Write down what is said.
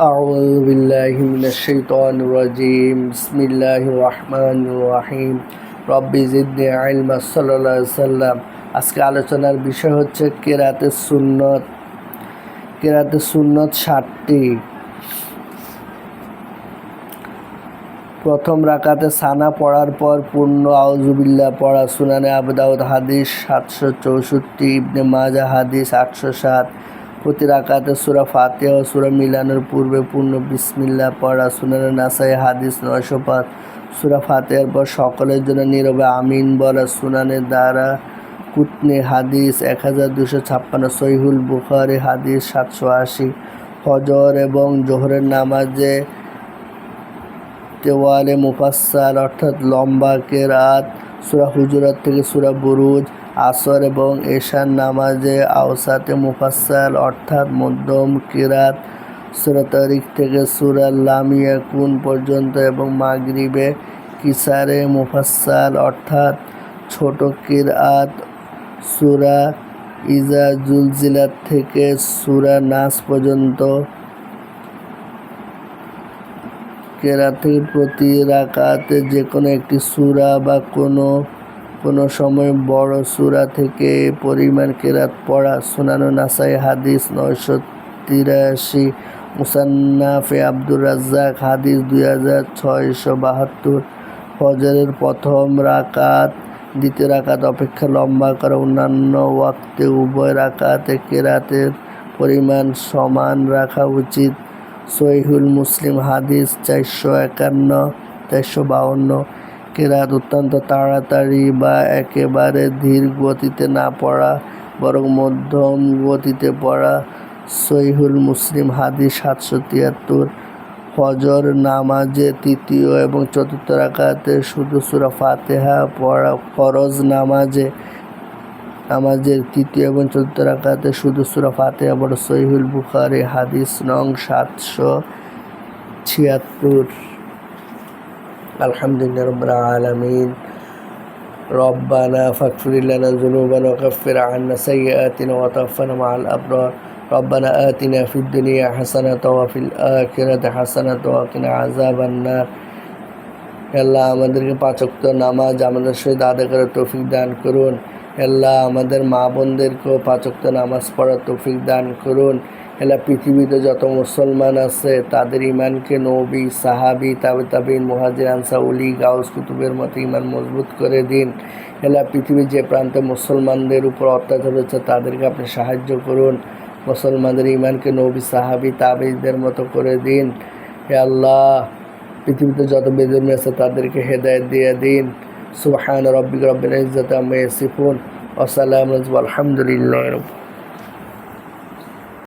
أعوذ بالله من الشيطان الرجيم بسم الله الرحمن الرحيم রব্বি জিদনি আলমা সাল্লাহ সাল্লাম আজকে আলোচনার বিষয় হচ্ছে কেরাতে সুন্নত কেরাতে সুন্নত ষাটটি প্রথম রাকাতে সানা পড়ার পর পূর্ণ আউজুবিল্লাহ পড়া সুনানে আবদাউদ হাদিস সাতশো চৌষট্টি ইবনে মাজা হাদিস আটশো সাত প্রতি রাকাতে সুরা ফাতেহা ও সুরা মিলানোর পূর্বে পূর্ণ বিসমিল্লাহ পড়া, সুনানে নাসাই হাদিস নয়শো পাঁচ। সুরা ফাতেহার পর সকলের জন্য নীরবে আমিন বলা সুনানে দ্বারা কুতনি হাদিস এক হাজার দুশো ছাপ্পান্ন, সহিহুল বুখারি হাদিস সাতশো আশি। ফজর এবং জোহরের নামাজে তেওয়ালে মুফাসাল অর্থাৎ লম্বা কেরাত সুরা হুজুরাত থেকে সুরা বুরুজ, আসর এবং এশার নামাজে আওসাতে মুফাসাল অর্থাৎ মধ্যম কেরাত, সুরা তারিখ থেকে সুরা লামিয়া কুন পর্যন্ত এবং মাগরিবে কিসারে মুফাসাল অর্থাৎ ছোট কিরাত, সুরা ইজা জুলজিলাত থেকে সুরা নাস পর্যন্ত কেরাতের প্রতি রাকাতে যে কোনো একটি সুরা বা কোনো কোনো সময় বড় সুরা থেকে পরিমাণ কেরাত পড়া, সুনানো নাসাই হাদিস নয়শো তিরাশি, মুসান্নাফে আব্দুর রাজ্জাক হাদিস দুই হাজার ছয়শো বাহাত্তর, ফজরের প্রথম রাকাত, দ্বিতীয় রাকাত অপেক্ষা লম্বা করা অন্যান্য ওয়াক্তে উভয় রাকাতে কেরাতের পরিমাণ সমান রাখা উচিত। সহিহুল মুসলিম হাদিস চারশো একান্ন, চারশো বাউন্ন। কেরাত অত্যন্ত তাড়াতাড়ি বা একেবারে ধীর গতিতে না পড়া, বরং মধ্যম গতিতে পড়া সহিহুল মুসলিম হাদিস সাতশো তিয়াত্তর। ফজর নামাজে তৃতীয় এবং চতুর্থ রাকাতে শুধু সুরা ফাতেহা পড়া ফরজ নামাজে নামাজের তৃতীয় এবং চতুর্থ রাকাতে শুধু সুরা ফাতেহা বড় সহিহুল বুখারি হাদিস নং সাতশো ছিয়াত্তর আলহামদুলিল্লাহ রব্বুল আলামিন ربنا فاغفر لنا ذنوبنا وكفر عنا سيئاتنا وتوفنا مع الأبرار ربنا آتنا في الدنيا حسنة وفي الآخرة حسنة وقنا عذاب النار আল্লাহ আমাদেরকে পাঁচক্ত নামাজ আমাদের সহিত আদায় করার তৌফিক দান করুন। আল্লাহ আমাদের মা বোনদেরকেও পাঁচক্ত নামাজ পড়ার তৌফিক দান করুন। এলা পৃথিবীতে যত মুসলমান আছে, তাদের ইমানকে নবী, সাহাবি, তাবে তাবিন মুহাজির আনসাউলি গাউস কুতুবের মতো ইমান মজবুত করে দিন। এলা পৃথিবীর যে প্রান্তে মুসলমানদের উপর অত্যাচার হচ্ছে, তাদেরকে আপনি সাহায্য করুন। মুসলমানদের ইমানকে নবী, সাহাবি তাবিদের মতো করে দিন। আল্লাহ পৃথিবীতে যত বেদর্মী আছে তাদেরকে হেদায়ত দিয়ে দিন সুবহান রব্বিক রব্বিল ইজ্জাতি আম্মা ইয়াসিফুন ওয়া সালামুন আলহামদুলিল্লাহি রাব্বিল